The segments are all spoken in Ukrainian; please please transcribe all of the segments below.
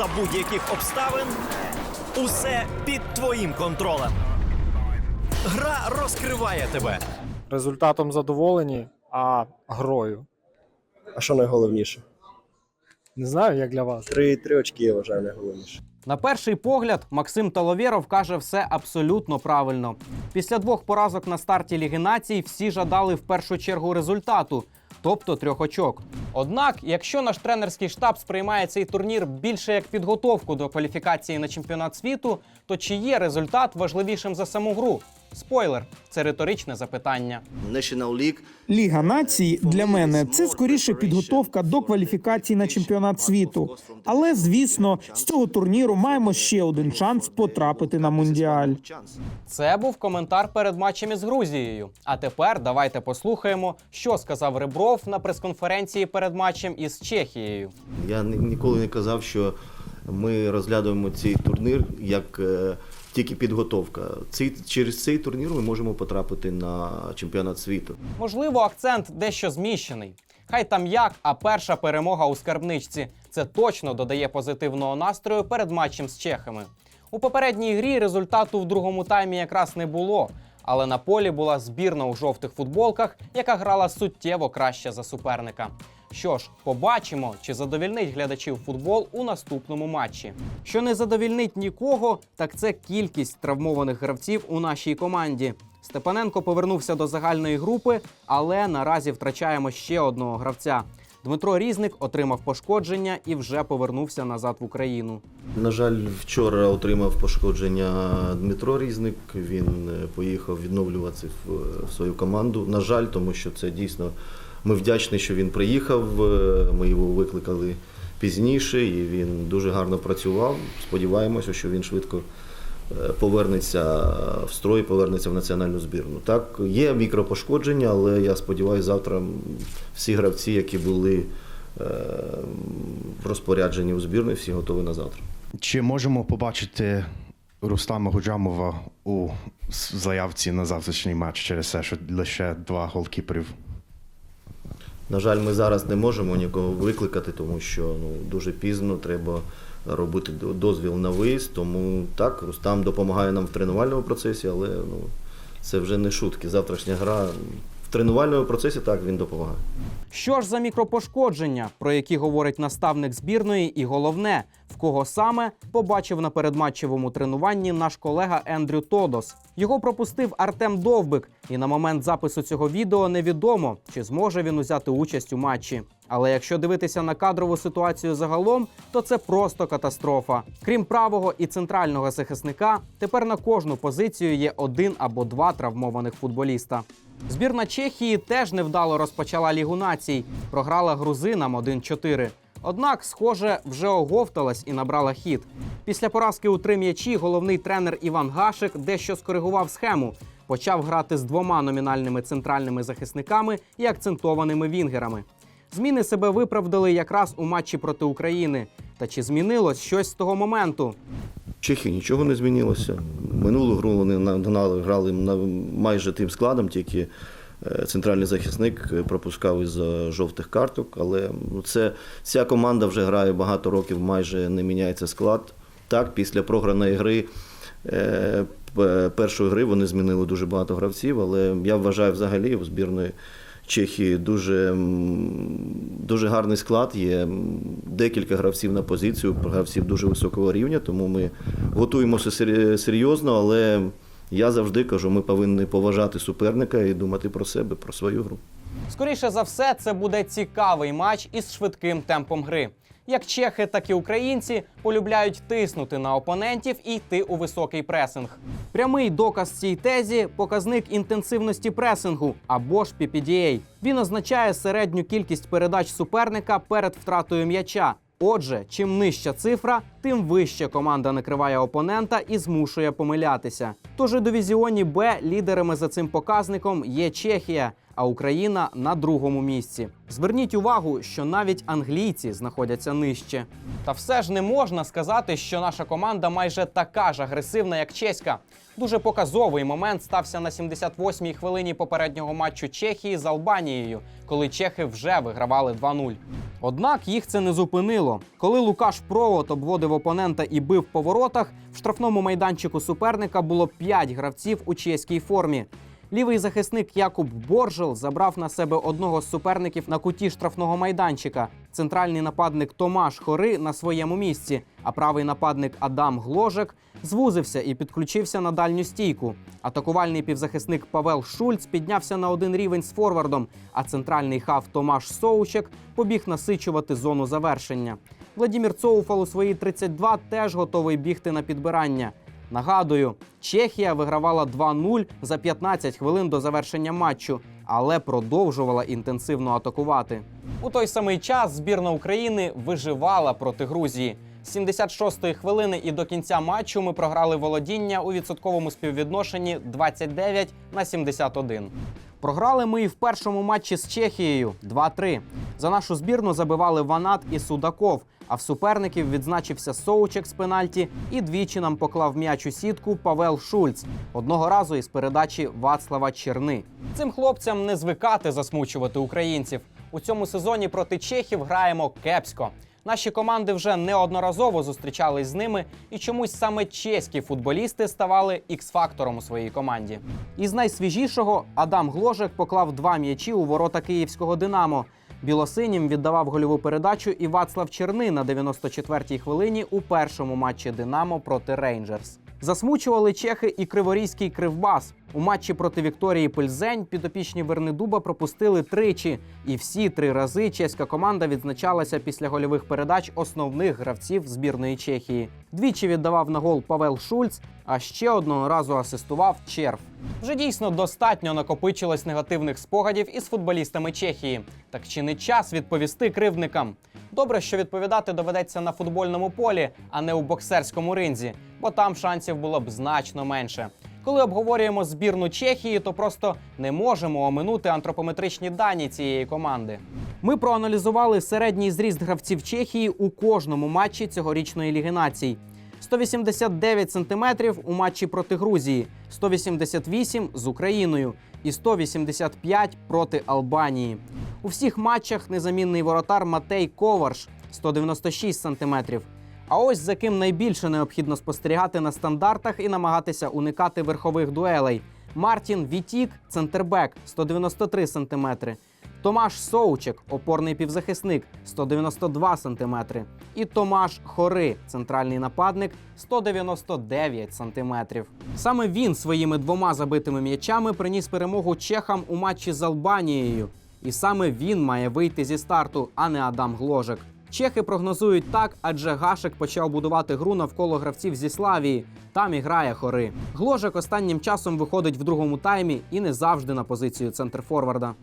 за будь-яких обставин. Усе під твоїм контролем. Гра розкриває тебе. Результатом задоволені, а грою. А що найголовніше? Не знаю, як для вас. Три, три очки, я вважаю, найголовніше. На перший погляд, Максим Таловєров каже все абсолютно правильно. Після двох поразок на старті Ліги націй всі жадали в першу чергу результату, тобто трьох очок. Однак, якщо наш тренерський штаб сприймає цей турнір більше як підготовку до кваліфікації на чемпіонат світу, то чи є результат важливішим за саму гру? Спойлер, це риторичне запитання. National League Ліга націй для мене це скоріше підготовка до кваліфікації на чемпіонат світу. Але звісно, з цього турніру маємо ще один шанс потрапити на мундіаль. Це був коментар перед матчем із Грузією. А тепер давайте послухаємо, що сказав Ребров на прес-конференції перед матчем із Чехією. Я ніколи не казав, що ми розглядаємо цей турнір як е, тільки підготовка. Цей, через цей турнір ми можемо потрапити на чемпіонат світу. Можливо, акцент дещо зміщений. Хай там як, а перша перемога у скарбничці це точно додає позитивного настрою перед матчем з чехами. У попередній грі результату в другому таймі якраз не було, але на полі була збірна у жовтих футболках, яка грала суттєво краще за суперника. Що ж, побачимо, чи задовільнить глядачів футбол у наступному матчі. Що не задовільнить нікого, так це кількість травмованих гравців у нашій команді. Степаненко повернувся до загальної групи, але наразі втрачаємо ще одного гравця. Дмитро Різник отримав пошкодження і вже повернувся назад в Україну. На жаль, вчора отримав пошкодження Дмитро Різник. Він е, поїхав відновлюватися в, в свою команду. На жаль, тому що це дійсно ми вдячні, що він приїхав. Е, Ми його викликали пізніше, і він дуже гарно працював. Сподіваємося, що він швидко е, повернеться в строй, повернеться в національну збірну. Так, є мікропошкодження, але я сподіваюся, завтра всі гравці, які були е, в розпорядженні у збірної, всі готові на завтра. Чи можемо побачити Рустама Гуджамова у заявці на завтрашній матч через те, що лише два голкіперів? На жаль, ми зараз не можемо нікого викликати, тому що ну, дуже пізно треба робити до- дозвіл на виїзд. Тому так, Рустам допомагає нам в тренувальному процесі, але ну, це вже не шутки. Завтрашня гра тренувальному процесі так він допомагає. Що ж за мікропошкодження, про які говорить наставник збірної, і головне, в кого саме побачив на передматчевому тренуванні наш колега Ендрю Тодос. Його пропустив Артем Довбик, і на момент запису цього відео невідомо, чи зможе він узяти участь у матчі. Але якщо дивитися на кадрову ситуацію загалом, то це просто катастрофа. Крім правого і центрального захисника, тепер на кожну позицію є один або два травмованих футболіста. Збірна Чехії теж невдало розпочала Лігу націй, програла грузинам 1-4. Однак, схоже, вже оговталась і набрала хід. Після поразки у три м'ячі головний тренер Іван Гашик дещо скоригував схему. Почав грати з двома номінальними центральними захисниками і акцентованими вінгерами. Зміни себе виправдали якраз у матчі проти України. Та чи змінилось щось з того моменту? В нічого не змінилося. Минулу гру вони нагнали, грали майже тим складом, тільки е, центральний захисник е, пропускав із жовтих карток. Але ну, це ця команда вже грає багато років, майже не міняється склад. Так, після програної гри. е, Першої гри вони змінили дуже багато гравців, але я вважаю взагалі у збірної Чехії дуже, дуже гарний склад. Є декілька гравців на позицію, гравців дуже високого рівня, тому ми готуємося серйозно, але я завжди кажу, ми повинні поважати суперника і думати про себе, про свою гру. Скоріше за все, це буде цікавий матч із швидким темпом гри. Як чехи, так і українці полюбляють тиснути на опонентів і йти у високий пресинг. Прямий доказ цій тезі показник інтенсивності пресингу або ж PPDA. Він означає середню кількість передач суперника перед втратою м'яча. Отже, чим нижча цифра, тим вище команда накриває опонента і змушує помилятися. Тож у дивізіоні Б лідерами за цим показником є Чехія, а Україна на другому місці. Зверніть увагу, що навіть англійці знаходяться нижче. Та все ж не можна сказати, що наша команда майже така ж агресивна, як чеська. Дуже показовий момент стався на 78-й хвилині попереднього матчу Чехії з Албанією, коли чехи вже вигравали 2-0. Однак їх це не зупинило. Коли Лукаш Провод обводив опонента і бив по воротах, в штрафному майданчику суперника було 5 гравців у чеській формі. Лівий захисник Якуб Боржел забрав на себе одного з суперників на куті штрафного майданчика. Центральний нападник Томаш Хори на своєму місці, а правий нападник Адам Гложек звузився і підключився на дальню стійку. Атакувальний півзахисник Павел Шульц піднявся на один рівень з форвардом, а центральний хав Томаш Соучек побіг насичувати зону завершення. Владімір Цоуфал у свої 32 теж готовий бігти на підбирання. Нагадую, Чехія вигравала 2-0 за 15 хвилин до завершення матчу, але продовжувала інтенсивно атакувати. У той самий час збірна України виживала проти Грузії. З 76-ї хвилини і до кінця матчу ми програли володіння у відсотковому співвідношенні 29 на 71. Програли ми і в першому матчі з Чехією 2-3. За нашу збірну забивали Ванат і Судаков. А в суперників відзначився Соучек з пенальті і двічі нам поклав м'яч у сітку Павел Шульц. Одного разу із передачі Вацлава Черни. Цим хлопцям не звикати засмучувати українців. У цьому сезоні проти чехів граємо кепсько. Наші команди вже неодноразово зустрічались з ними, і чомусь саме чеські футболісти ставали ікс-фактором у своїй команді. Із найсвіжішого Адам Гложек поклав два м'ячі у ворота київського Динамо. Білосинім віддавав гольову передачу і Вацлав Черни на 94-й хвилині у першому матчі Динамо проти Рейнджерс. Засмучували чехи і криворізький кривбас. У матчі проти Вікторії Пельзень підопічні Вернедуба пропустили тричі, і всі три рази чеська команда відзначалася після гольових передач основних гравців збірної Чехії. Двічі віддавав на гол Павел Шульц, а ще одного разу асистував Черв. Вже дійсно достатньо накопичилось негативних спогадів із футболістами Чехії. Так чи не час відповісти кривдникам? Добре, що відповідати доведеться на футбольному полі, а не у боксерському ринзі, бо там шансів було б значно менше. Коли обговорюємо збірну Чехії, то просто не можемо оминути антропометричні дані цієї команди. Ми проаналізували середній зріст гравців Чехії у кожному матчі цьогорічної Ліги націй. 189 сантиметрів у матчі проти Грузії, 188 з Україною і 185 проти Албанії. У всіх матчах незамінний воротар Матей Коварш 196 сантиметрів. А ось за ким найбільше необхідно спостерігати на стандартах і намагатися уникати верхових дуелей. Мартін Вітік, центрбек 193 сантиметри. Томаш Соучек, опорний півзахисник 192 сантиметри. І Томаш Хори, центральний нападник 199 сантиметрів. Саме він своїми двома забитими м'ячами приніс перемогу чехам у матчі з Албанією. І саме він має вийти зі старту, а не Адам Гложек. Чехи прогнозують так, адже Гашек почав будувати гру навколо гравців зі Славії. Там і грає хори. Гложек останнім часом виходить в другому таймі і не завжди на позицію центрфорварда.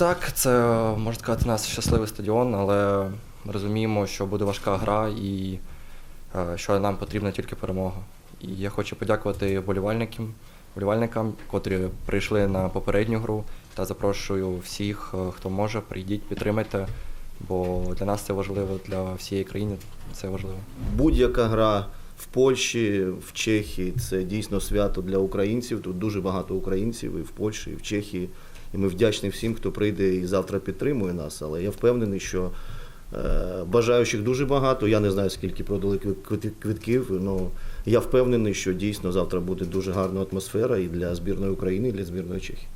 Так, це можна сказати, нас щасливий стадіон, але ми розуміємо, що буде важка гра і е, що нам потрібна тільки перемога. І я хочу подякувати вболівальникам, вболівальникам, котрі прийшли на попередню гру та запрошую всіх, е, хто може, прийдіть, підтримайте, бо для нас це важливо, для всієї країни це важливо. Будь-яка гра в Польщі, в Чехії це дійсно свято для українців. Тут дуже багато українців і в Польщі, і в Чехії. І ми вдячні всім, хто прийде і завтра підтримує нас. Але я впевнений, що е, бажаючих дуже багато. Я не знаю, скільки продали квит- квит- квитків. але я впевнений, що дійсно завтра буде дуже гарна атмосфера і для збірної України, і для збірної Чехії.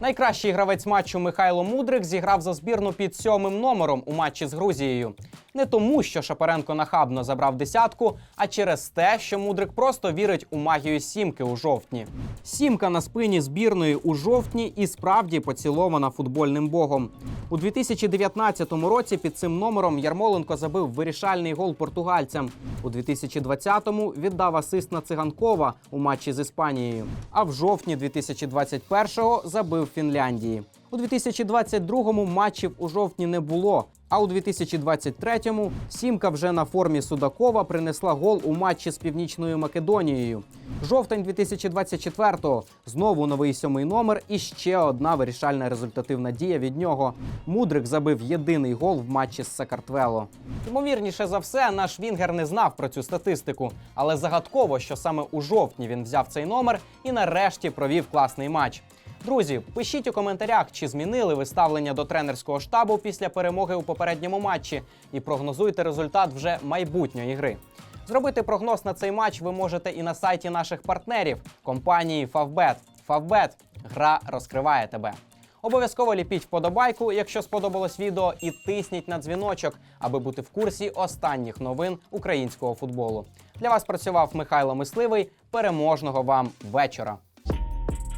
Найкращий гравець матчу Михайло Мудрик зіграв за збірну під сьомим номером у матчі з Грузією. Не тому, що Шапаренко нахабно забрав десятку, а через те, що Мудрик просто вірить у магію сімки у жовтні. Сімка на спині збірної у жовтні і справді поцілована футбольним богом. У 2019 році під цим номером Ярмоленко забив вирішальний гол португальцям. У 2020-му віддав асист на циганкова у матчі з Іспанією. А в жовтні 2021-го забив Фінляндії. У 2022-му матчів у жовтні не було. А у 2023-му сімка вже на формі Судакова принесла гол у матчі з Північною Македонією. Жовтень 2024-го знову новий сьомий номер і ще одна вирішальна результативна дія від нього. Мудрик забив єдиний гол в матчі з Сакартвело. Ймовірніше за все, наш Вінгер не знав про цю статистику, але загадково, що саме у жовтні він взяв цей номер і нарешті провів класний матч. Друзі, пишіть у коментарях, чи змінили ви ставлення до тренерського штабу після перемоги у попередньому матчі, і прогнозуйте результат вже майбутньої гри. Зробити прогноз на цей матч ви можете і на сайті наших партнерів компанії Favbet. Favbet – гра розкриває тебе. Обов'язково ліпіть вподобайку, якщо сподобалось відео, і тисніть на дзвіночок, аби бути в курсі останніх новин українського футболу. Для вас працював Михайло Мисливий. Переможного вам вечора!